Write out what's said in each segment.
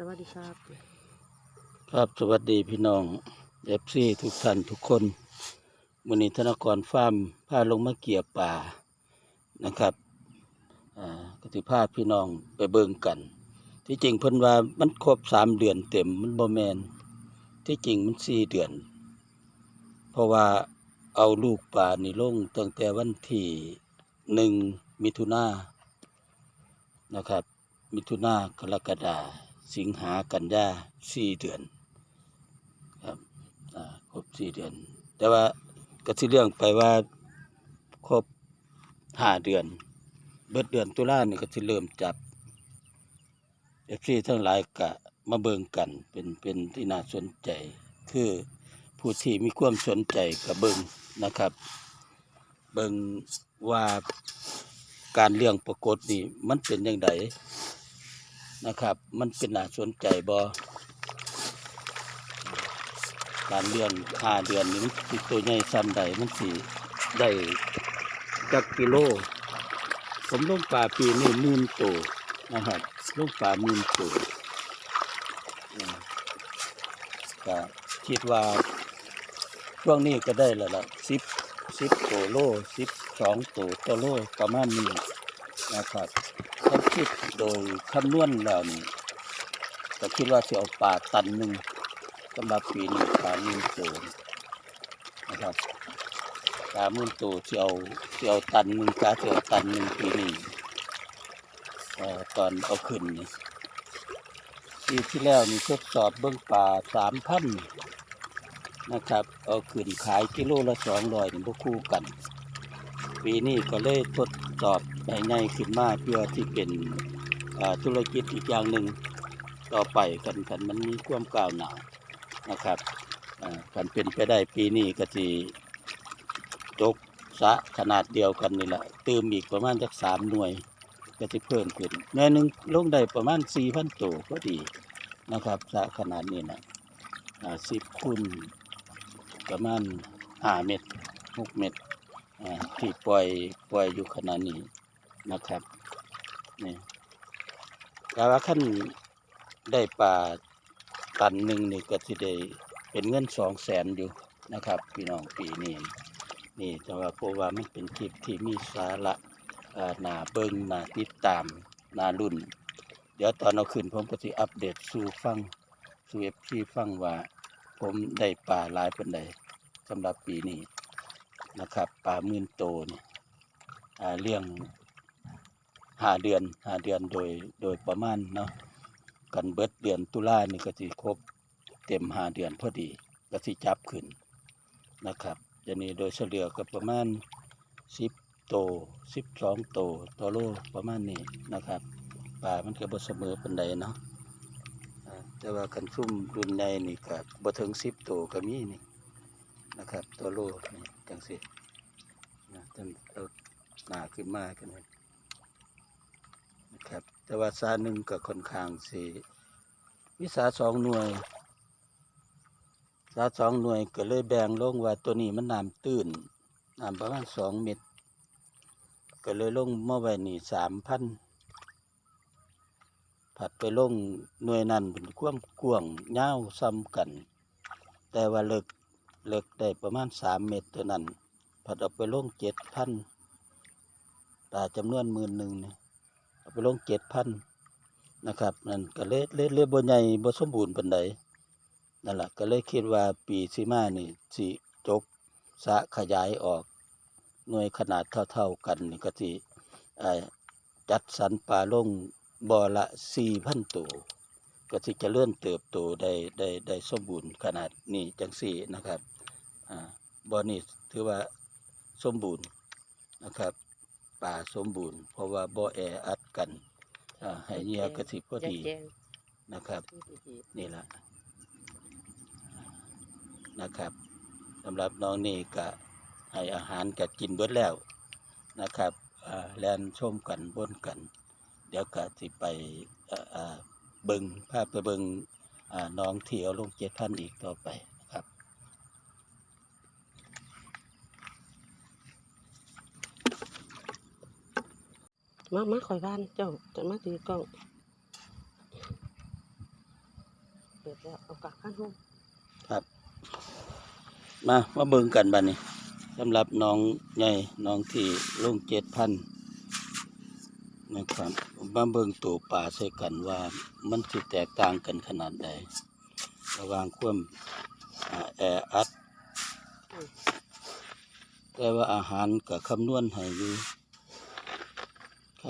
สวัสดีครับ ครับสวัสดีพี่น้องเอฟซีทุกท่านทุกคนวันนี้ธนกรฟาร์มพาลงมาเกี่ยป่านะครับอ่ากติภาพพี่น้องไปเบิ่งกัน ที่จริงเพิ่นว่ามันครบสามเดือนเต็มมันบ่แมนที่จริงมันสี่เดือน เพราะว่าเอาลูกป่านี่ลงตั้งแต่วันที่หนึ่งมิถุนานะครับ มิถุนากรกฎา สิงหากันยาสี่เดือนครับครบสี่เดือน แต่ว่าก็สิเรื่องไปว่าครบห้าเดือน เบิดเดือนตุลานี่ก็สิเริ่มจับเอฟซีทั้งหลายก็มาเบิงกันเป็นเป็นที่น่าสนใจคือผู้ที่มีความสนใจกับเบิงนะครับ เบิงว่าการเลี้ยงปรากฏนี่มันเป็นยังไง นะครับ มันเป็นน่าสนใจบ่การเลี้ยงห้าเดือนนี้มันสิตัวใหญ่ซ้ำใดมันสิได้จักกิโล ผมลงป่าปีนี้มื่นตัวนะครับลงป่ามื่นตัวก็คิดว่าช่วงนี้ก็ได้แล้วล่ะสิบสิบตัวโลสิบสองตัวต่อโลประมาณนี้นะครับ คิดโดยคำนวณแล้วนี่ก็คิดว่าจะเอาป่าตันหนึ่งสำหรับปีนี้ปลามื่นตัวนะครับปลามื่นตัวที่เอาที่เอาตันหนึ่งกาที่เอาตันหนึ่งปีนี้ตอนเอาขึ้นนี่ปีที่แล้วนี่ทดสอบเบื้องปลาสามพันนะครับ เอาขึ้นขายกิโลละสองร้อยนี่พวกคู่กัน ปีนี้ก็เลยทดสอบ ใหญ่ขึ้นมาเพื่อที่เป็นธุรกิจอีกอย่างหนึ่งต่อไปกันกันมันมีความก้าวหน้านะครับกันเป็นไปได้ปีนี้ก็สิจกสะขนาดเดียวกันนี่แหละเติมอีกประมาณจักสามหน่วยก็จะเพิ่มขึ้นหน่วยหนึ่งลงได้ประมาณสี่พันตัวก็ดีนะครับสะขนาดนี้นะสิบคูณประมาณห้าเมตรหกเมตรที่ปล่อยปล่อยอยู่ขนาดนี้ นะครับนี่แต่ว่าขั้นได้ปลาตันหนึ่งนี่ก็สิได้เป็นเงินสองแสนอยู่นะครับ พี่น้องปีนี้นี่แต่ว่าเพราะว่ามันเป็นคลิปที่มีสาระอ่าน่าเบิ่งนาติดตามนารุ่น เดี๋ยวตอนเอาขึ้นผมก็สิอัปเดตสู่ฟังสู่เอฟซีฟังว่า ผมได้ปลาลายเป็นใดสำหรับปีนี้นะครับปลามื่นโตนี่เลี้ยง ห้าเดือนห้าเดือนโดยโดยประมาณเนาะกันเบิดเดือนตุลานี่ก็สิครบเต็มห้าเดือนพอดีก็สิจับขึ้นนะครับจะนี้โดยเฉลี่ยก็ประมาณสิบโตสิบสองโตต่อโลประมาณนี้นะครับป่ามันก็บ่เสมอปานใดเนาะแต่ว่ากันซุ่มรุ่นใหญ่นี่ก็บ่ถึงสิบโตก็มีนี่นะครับต่อโลนี่จังซี่นะจนเอาหนาขึ้นมากันเลย ครับ แต่ว่าสาหนึ่งก็ค่อนข้างสิวิสาสองหน่วย สาสองหน่วยก็เลยแบ่งลงว่าตัวนี้มันน้ำตื้นน้ำประมาณสองเมตร ก็เลยลงเมื่อไว้นี่สามพันผัดไปลงหน่วยนั้นเป็นความกว้างยาซ้ำกัน แต่ว่าเลิกเลิกได้ประมาณสามเมตรเท่านั้นผัดเอาไปลงเจ็ดพันตาจำนวนหมื่นหนึ่งเนี่ย ลงเจ็ดพันนะครับนั่นก็เลยเลยเลยบ่ใหญ่บ่สมบูรณ์ปานใดนั่นแหละก็เลยคิดว่าปีสิมานี่สิจกสะขยายออกหน่วยขนาดเท่าๆกันนี่ก็สิจัดสรรปลาลงบ่อละ4,000ตัวก็สิจะเลื่อนเติบโตได้ได้ได้สมบูรณ์ขนาดนี้จังซี่นะครับอ่าบ่อนี้ถือว่าสมบูรณ์นะครับ ป่าสมบูรณ์ เพราะว่าบ่แออัดกันอ่าให้เหยื่อกระสิพอดีแจ้งนะครับ นี่ละนะครับสำหรับน้องนี่ก็ให้อาหารก็กินเบิดแล้วนะครับอ่าแลนชมกันบนกัน เดี๋ยวก็สิไปเอ่ออ่าเบิงภาพไปเบิงอ่าน้องที่เอาลงเจ็ดพันอีกต่อไปนะครับ มามาคอยบ้านเจ้าจะมาถือกล้องจะเอากลับข้างห้องครับ มามาเบิ่งกันบัดนี้สำหรับน้องใหญ่น้องที่ลงเจ็ดพันนะครับมาเบิ่งตัวป่าใส่กันว่ามันสิแตกต่างกันขนาดใดระหว่างความอ่าแออัดแต่ว่าอาหารกับคำนวณให้อยู่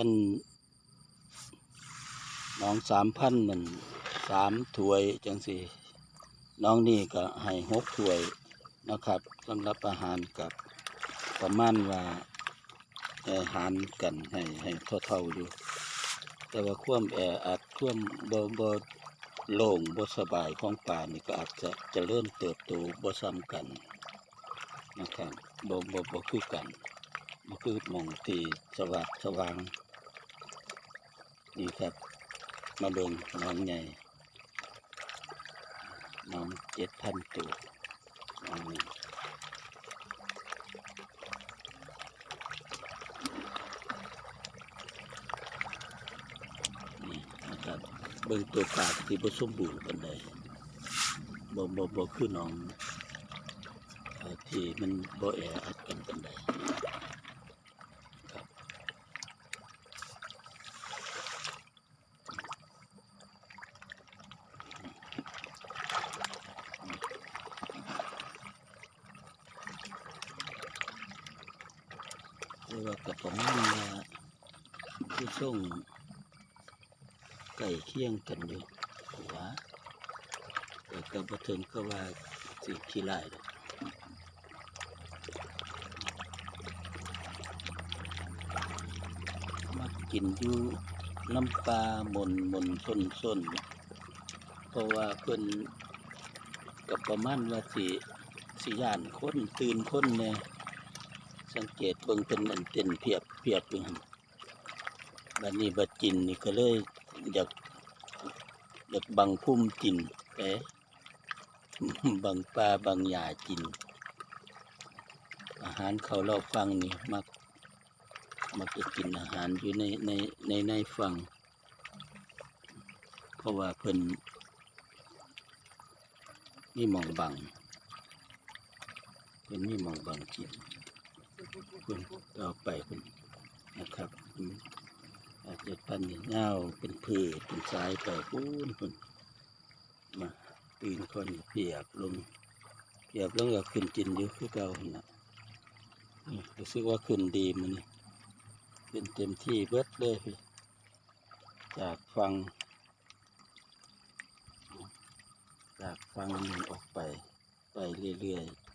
ขั้นน้องสามพันมันสามถ้วยจังสี่น้องนี่ก็ให้หกถ้วยนะครับสำหรับอาหารกับประมาณว่าอาหารกันให้ให้เท่าๆอยู่ แต่ว่าควมแออัดควมบ่บ่โล่งบสบายของป่านี่ก็อาจจะจะเริ่มเติบโตบ่ซ้ำกันนะครับบ่บ่บ่คือกันบ่คือมองที่สว่างสว่าง นี่ครับ มาเบิ่งน้องใหญ่น้องเจ็ดพันตัวน้องนี่นะครับเบิ่งตัวปากที่บ่สมบูรณ์ปานใดบ่บ่บ่คือน้องที่มันบ่แออัดกันปานใดครับเรียกว่ากับประมาณว่าคือส่งไก่เคียงกันอยู่หัวแต่ ก็ว่าสิขี้ร้ายดอกมากินอยู่น้ำปลาหมนหมนส้นส้นเพราะว่าเพิ่นกับประมาณว่าสิสิย่านคนตื่นคนแน่สังเกตเบิ่งเป็นอันเต้นเพียบเพียบอยู่หั่นบัดนี้บัดจินนี่ก็เลยอยากอยากบังพุ่มจินแต่ บังปลาบังหญ้าจิน อาหารเขาเราฟังนี่มักมักจะกินอาหารอยู่ในในในในฝั่งเพราะว่าเพิ่นมีหมองบังเพิ่นมีหมองบังกินเพิ่นต่อไปเพิ่นนะครับอาจจะปันนี่เงาเป็นพืชเป็นสายไปปูนเพิ่นมา ปีนคนเพียบลงเพียบลงก็ขึ้นจินอยู่คือเก่าหั่นน่ะอืมรู้สึกว่าขึ้นดีมันนี่เป็นเต็มที่เบิดเลยจากฟัง จากฟังนี้ออกไป ไปเรื่อยๆ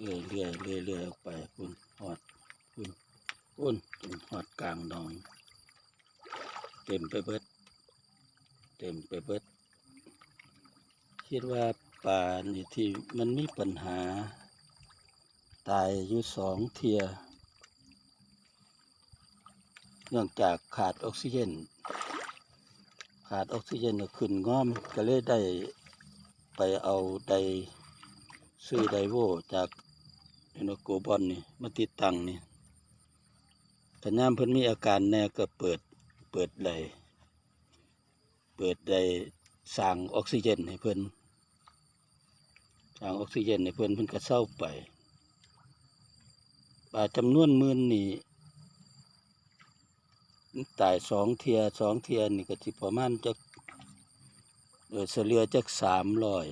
เรื่อยๆเรื่อยๆเรื่อยๆออกไปคุณหอดคุณคุณจนหอดกลางหนอง เต็มไปเบิด เต็มไปเบิด คิดว่าป่านี่ที่มันมีปัญหา ตายอยู่สองเทียเนื่องจากขาดออกซิเจน ขาดออกซิเจนก็ขึ้นง้อมก็เลยได้ไปเอาไดซื้อไดโวจากเอนโกบอนนี่มาติดตั้งนี่แต่ยามเพิ่นมีอาการแน่ก็เปิดเปิดไดเปิดไดสร้างออกซิเจนให้เพิ่น สร้างออกซิเจนให้เพิ่นเพิ่นก็เศร้าไปปลาจำนวนหมื่นนี่ตายสองเทียสองเทียนี่ก็สิประมาณจักเออเสลือจักสามร้อย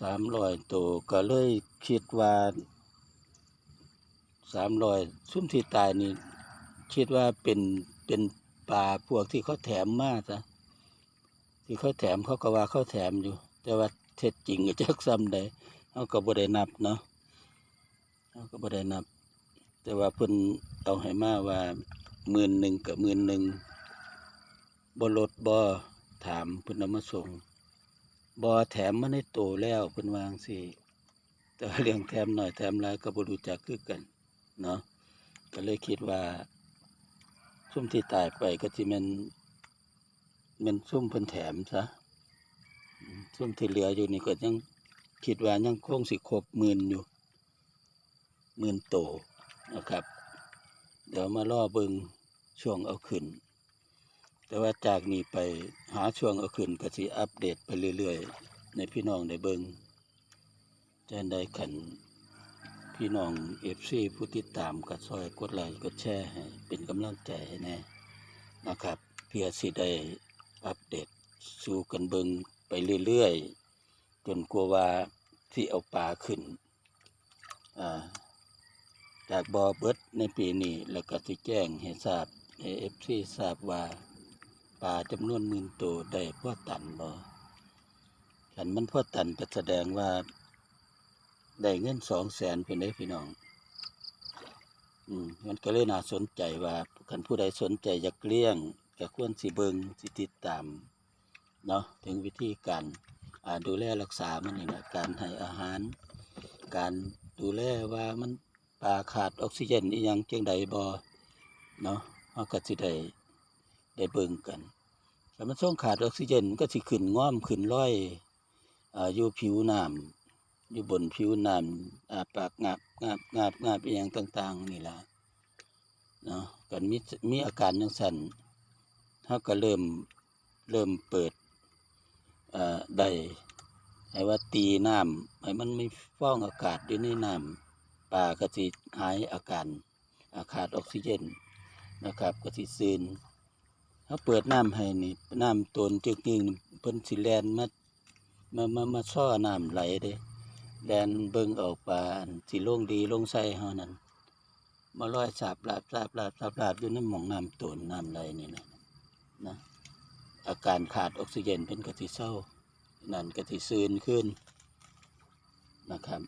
สามร้อยตัวก็เลยคิดว่าสามร้อยซุ่มที่ตายนี่คิดว่าเป็นเป็นปลาพวกที่เขาแถมมาซะ ที่เขาแถมเขาก็ว่าเขาแถมอยู่ แต่ว่าเท็จจริงก็จักซ้ำใดเขาก็บ่ได้นับเนาะเขาก็บ่ได้นับ แต่ว่าเพิ่นเอาให้มาว่าหมื่นหนึ่งกับหมื่นหนึ่งบ่ลดบ่ถามเพิ่นเอามาส่งบ่แถมมาในโตแล้วเพิ่นวางสิแต่เรื่องแถมหน่อยแถมหลายก็บ่รู้จักคือกันเนาะก็เลยคิดว่าซุ่มที่ตายไปก็สิแม่น ม่นซุ่มเพิ่นแถมซะอืมซุ่มที่เหลืออยู่นี่ก็ยังคิดว่ายังคงสิครบหมื่นอยู่หมื่นโตนะครับ เดี๋ยวมาล่อเบิงช่วงเอาขึ้น แต่ว่าจากนี้ไปหาช่วงเอาขึ้นก็สิอัปเดตไปเรื่อยๆ ในพี่น้องได้เบิงจะได้ขันพี่น้องเอฟซีผู้ติดตามก็ซอยกดไลค์กดแชร์ให้เป็นกำลังใจให้แน่นะครับ เพื่อสิได้ อัปเดตสู่กันเบิงไปเรื่อยๆ จนกลัวว่าที่เอาปลาขึ้นาจากบอเบิดในปีนี้ แล้วก็สิแจ้งให้ทราบเอฟซีทราบว่าปลาจำนวนหมื่นตัวได้พ่อตันบ่ขันมันพ่อตันก็แสดงว่า ได้เงินสองแสนเป็นได้พี่น้อง อืมมันก็เลยน่าสนใจว่าคันผู้ใดสนใจอยากเลี้ยง ก็ควรสิเบิงสิติดตามเนาะถึงวิธีการดูแลรักษามันนี่นะการให้อาหาร การดูแลว่ามันปลาขาดออกซิเจนอีหยังจังใดบ่เนาะเฮาก็สิได้ได้เบิงกันถ้ามันส่งขาดออกซิเจนมันก็สิขึ้นง่อมขึ้นร้อยอยู่ผิวน้ำอยู่บนผิวน้ำปากงับงับงับงับอีหยังต่าง ๆ นี่ล่ะเนาะกันมีมีอาการจังซั่น เฮาก็เริ่มเริ่มเปิดอ่อได้ให้ว่าตีน้ำให้มันไมีฟองอากาศอยู่ในน้ำปลาก็สิหายอาการอาขาดออกซิเจนนะครับก็สิซึนถ้าเปิดน้ำให้นี่น้ำตนจึกนึงเพิ่นสิแลนมามามามาซ้อน้ำไหลเด้แลนเบิ่งออกปลาสิลงดีลงใส่เฮานั่นมาลอยสาบลาบสาบลาบสาบลาบอยู่ในหม่องน้ำตนน้ำไหลนี่นะ นะอาการขาดออกซิเจนเป็นกติเศร้านั่นกติซืนขึ้นนะครับ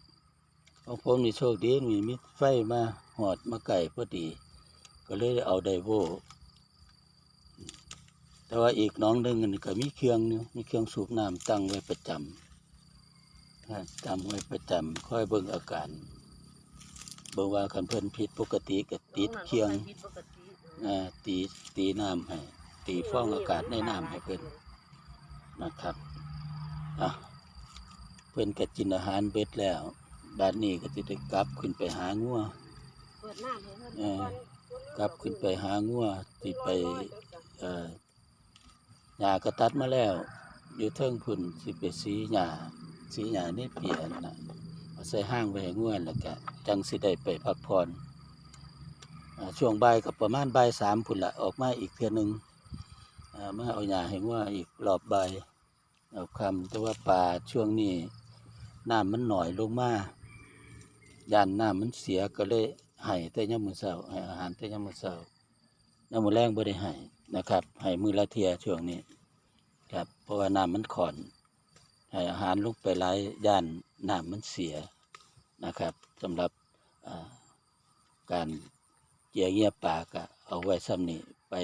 ของผมนี่โชคดีมีมิดไฟมาหอดมาไก่พอดี ก็เลยเอาไดโวแต่ว่าอีกน้องหนึงนี่ก็มีเครื่องนึงมีเครื่องสูบน้ำตั้งไว้ประจำนะตั้งไว้ประจำคอยเบิ่งอาการเบิ่งว่าคันเพิ่นผิดปกติก็ติดเครื่องผิดปกติอ่าตีตีน้ำให้ ตีฟองอากาศในน้ำให้เพิ่นนะครับอะเพิ่นก็กินอาหารเบ็ดแล้วบาดนี้ก็สิได้กลับขึ้นไปหางัวเปิดหน้าให้เพิ่นเออกลับขึ้นไปหางัวที่ไปเอ่อหญ้าก็ตัดมาแล้ว อยู่เทิงพุ่นสิไปสีหญ้าสีหญ้าในเปียนน่ะเอาใส่ห้างไว้ให้งัวแล้วก็จังสิได้ไปพักผ่อนอ่าช่วงบ่ายกับประมาณบ่ายสามพุ่นละออกมาอีกเทื่อหนึงอ่า มาเอาหญ้าให้งัวอีกรอบใบเอาคำแต่ว่าป่าช่วงนี้น้ำมันหน่อยลงมาย่านน้ำมันเสียก็เลยให้แต่ยามมื้อเช้าให้อาหารแต่ยามมื้อเช้าน้ำมือแรงบ่ได้ให้นะครับให้มือละเทียช่วงนี้ครับเพราะว่าน้ำมันขอนให้อาหารลงไปหลายย่านน้ำมันเสียนะครับสำหรับการเจียเงียป่าก็เอาไว้ซ้ำนี้ไป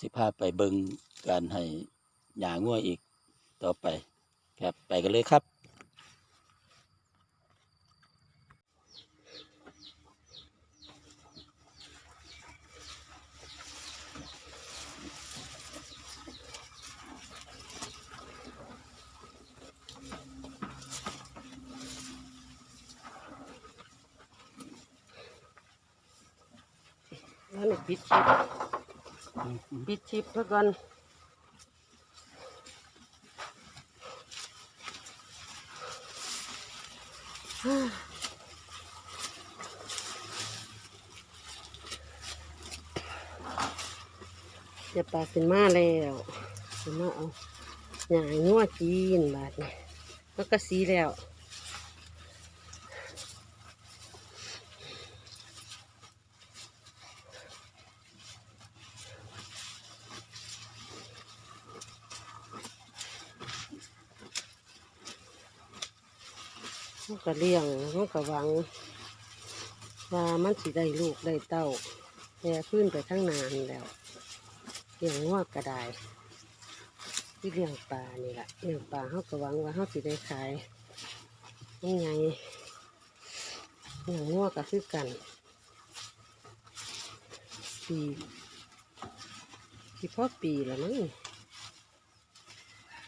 สิพาไปเบิงการให้หยางัวอีกต่อไปครับไปกันเลยครับแล้วนี่ปิดชิป ปิดชิปเพื่อก่อนเดี๋ยวปลาขึ้นมาแล้วขึ้นมาเอาหยางัวจีนบาดนี่แล้วก็สีแล้ว ก็เลี้ยงมันก็หวัง ว่ามันสิได้ลูกได้เต้าแย่ขึ้นไปทั้งนานแล้วเลี้ยงงวกก็ได้ที่เลี้ยงปลานี่แหละเลี้ยงปลาเขาก็หวังว่าเขาสิได้ขายยังไงเลี้ยงงวก็คือกันปีที่พ่อปีแล้วมั้ง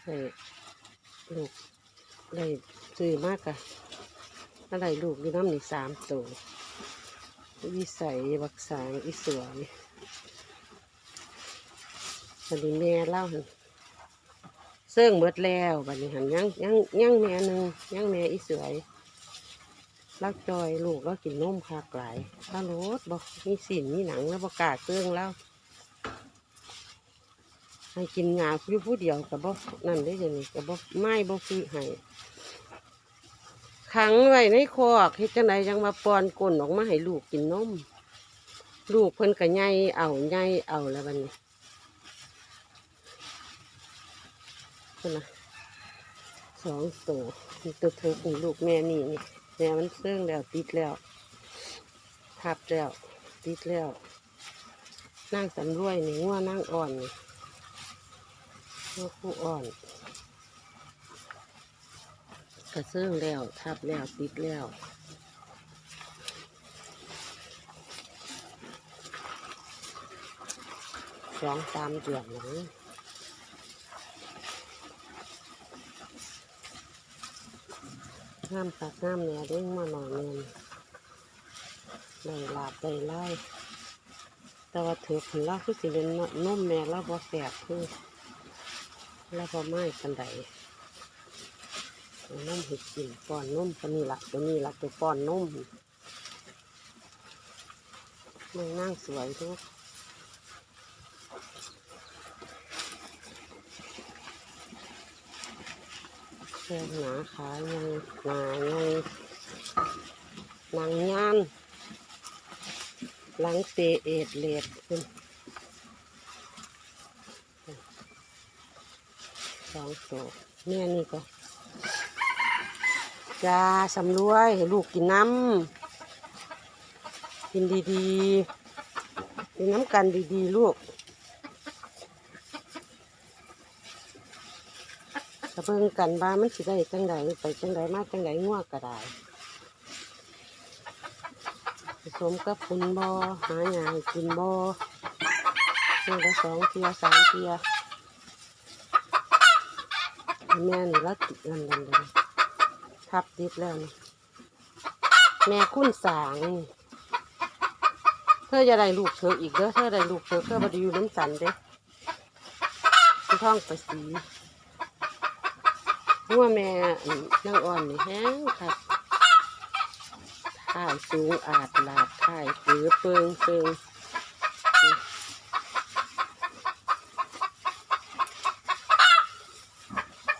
ได้ลูกได้ซื้อมากอะ อะไรลูกอยู่น้ำนี่สามตัววิสัยบักสางอีสวยบัดนี้แม่เล่าหันเสื่องเบิดแล้วบัดนี้หันยังยังยังแม่หนึ่งยังแม่อีสวยลักจอยลูกแล้วกินนมคากหลายถ้ารถบอกมีสินมีหนังแล้วประกาศเสื่องแล้วให้กินงาอยู่ผู้เดียวกับบ่นั่นได้ยังนี่กับบ่ไม่บ่คือให้ ขังไว้ในคอกเฮ็ดจังไดยังมาปอนก้นออกมาให้ลูกกินนมลูกเพิ่นก็ใหญ่เอาใหญ่เอาแล้วบัดนี้คนนะสองตัวตัวเธอ cùng ลูกแม่นี่นี่แม่มันเสื่องแล้วติดแล้วทับแล้วติดแล้วนั่งสำรวยนี่งัวนั่งอ่อนนี่งัวคู่อ่อน กระเสื่องแล้ว ทับแล้ว ติดแล้วสองสามเดือนนะงห้ามตักงามเนี่ยเด้งมาหน่อยเงินได้ลาบได้ไล่แต่ว่าถือผลลัพธ์คือสิเป็นนุ่มแม่แล้วบ่แสบคือแล้วบ่ไม้กันใด เอานุ่มเห็ดกินป้อนนุ่มตัวนี้ละตัวนี้ละตัวป้อนนุ่มมันนั่งสวยทุกแค่หนาขายังหนายังหนังยานหลังเตะเอ็ดเลดขึ้นสองตัวแม่นี่ก็ ยาสำรวยให้ลูกกินน้ำกินดีๆกินน้ำกันดีๆ ลูกกระเบิ่งกันว่ามันสิได้จังใดไปจังใดมากจังใดง่วงก็ได้ผสมกับคุณบอหาหยาให้กินบอเทื่อละสองเทียสามเทียแม่นี่ละติดนั่นนั่นเลย ทับดิบแล้วนี่แม่คุ้นสางนี่เธอจะได้ลูกเธออีกเด้อเธอได้ลูกเธอเธอบไดีอยู่น้ำสันเด้ที่ท้องไปสีหัวแม่นั่งอ่อนนี่แห้งครับถ่ายสูงอาดลาดถ่ายปือเปิงเปิง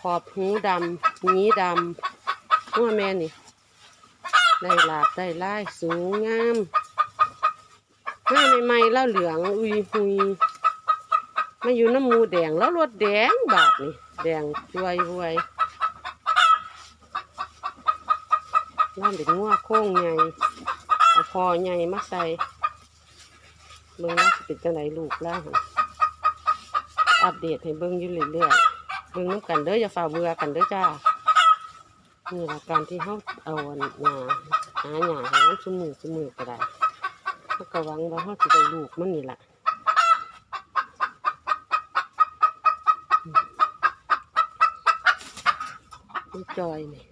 ขอบหูดำหนีดำ หัวแม่นี่ ได้ลาดได้ไล่สูงงามหน้าใหม่ๆแล้วเหลืองอุยหุยมาอยู่น้ำมูแดงแล้วรวดแดงบาดนี่ แดงช่วยหวยนั่นเป็นงัวโค้งใหญ่เอาคอใหญ่มาใส่เบิ่งว่าสิเป็นจังไดลูกแล้วอัปเดตให้เบิ่งอยู่เรื่อยๆเบิ่งน้ำกันเด้ออย่าฝ่าเบื่อกันเด้อจ้า นี่ละการที่เขาเอาอันาหาหญ้าให้มันสมือสมือก็ได้เขาก็หวังว่าเขาจะได้ลูกมันนี่แหละอืมมันจอยนี่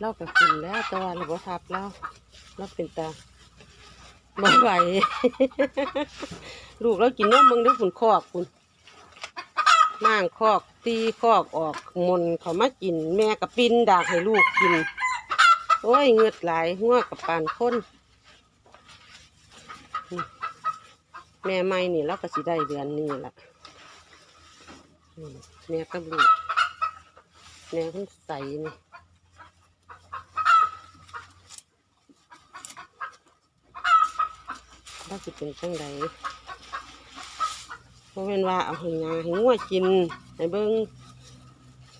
เราก็ขึ้นแล้วแต่ว่าเราบ่ทับเราเราเป็นตาบ่ไหว ลูกเรากินนมมึงด้วยฝุ่นคอกคุณ ม่างคอกตีคอกออกมนเขามากิน แม่กับปินดากให้ลูกกิน โอ้ยเงือดไหลายหัวกับปานคนนี่แม่ไม่นี่เราก็สิได้เดือนนี้ละแม่กับลูกแม่คนใสนี่ว่าสิเป็นจังได เพราะเป็นว่าเอาให้ยาให้งัวกินให้เบิ้ง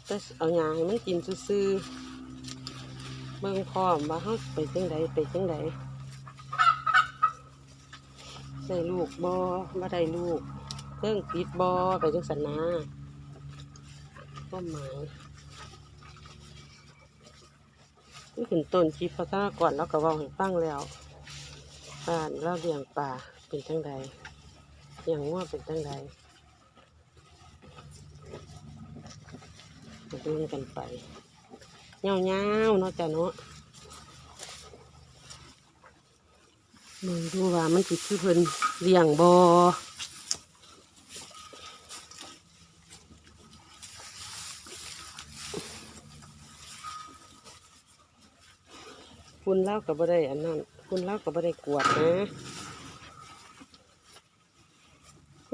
แต่เอายาให้มันกินซื่อๆเบิ้งพร้อมว่าเขาไปจังไดไปจังไดได้ลูกบอมาได้ลูกเครื่องปิดบอไปจังสันนาก็หมายนี่ขึ้นต้นคลิปพัฒนาก่อนแล้วก็ว่าให้ฟังแล้วบ้านเราเลี้ยงปลาเป็นจังใด สียงว่าเป็นตั้งใดเดินกันไปเงาเงาเนาะจ้ะเนาะมองดูว่ามันติดคือเพิ่นเลี้ยงบอคุณเล่ากับบ่ได้อันนั้น คุณเล่ากับบ่ได้กวดนะ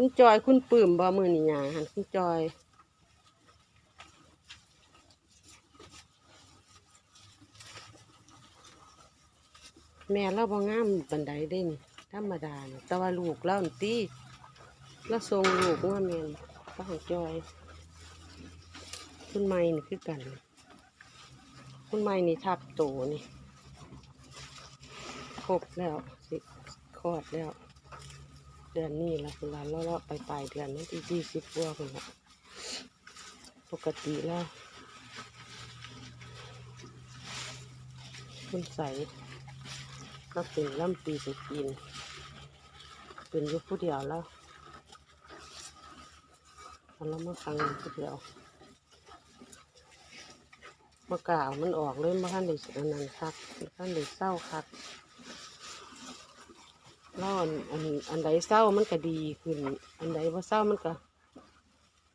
คุณจอยคุณปื้มบ่มือนี่หยาหันคุณจอยแม่เราบ่งามบันไดเด้นี่ธรรมดานี่แต่ว่าลูกเราตีเราทรงลูกว่าแม่นก็ของจอย คุณไม่นี่คือกัน คุณไม่นี่ทับโตนี่ครบแล้วสิคลอดแล้ว เดือนนี้ละคุณลานเลาะไปปลายเดือนนั้นที่ยี่สิบว่าคนละปกติแล้วคุณใสก็เป็นล่ำปีสกิน เป็นยุคผู้เดียวแล้วเอาแล้วมาฟังผู้เดียวมากล่าวมันออกเลยมาขั้นเด็กอันนั้นคักขั้นเด็กเศร้าคัก แล้วอันอันอันใดเศร้ามันก็ดีขึ้น อันใดว่าเศร้ามันก็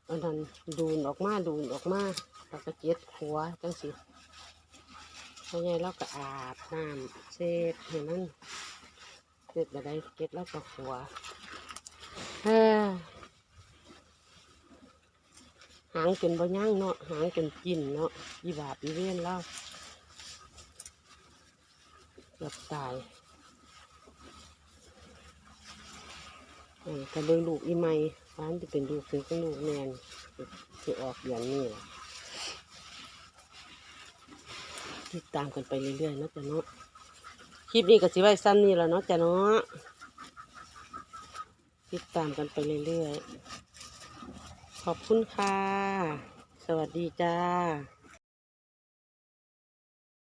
อันนั้นดูนออกมาดูนออกมาแล้วก็เจ็ดหัวจังสิพอไงเราก็อาบน้ำเช็ดให้มันเสร็จแล้วได้เก็ดแล้วก็หัวเฮ้อหางจนบ่ย่างเนาะหางจนกินเนาะยีบาปยีเว้นเล่าเกือบตาย เออก็เบิ่งลูกอีไม่ฟ้านจะเป็นลูกถึงเป็ลูกแมนจะออกเดือนนี้ล่ติดตามกันไปเรื่อยๆนะจ้ะเนาะคลิปนี้ก็สิไว้สั้นนี่แหล้วเนาะจ้ะเนาะติดตามกันไปเรื่อยๆขอบคุณค่ะ สวัสดีจ้า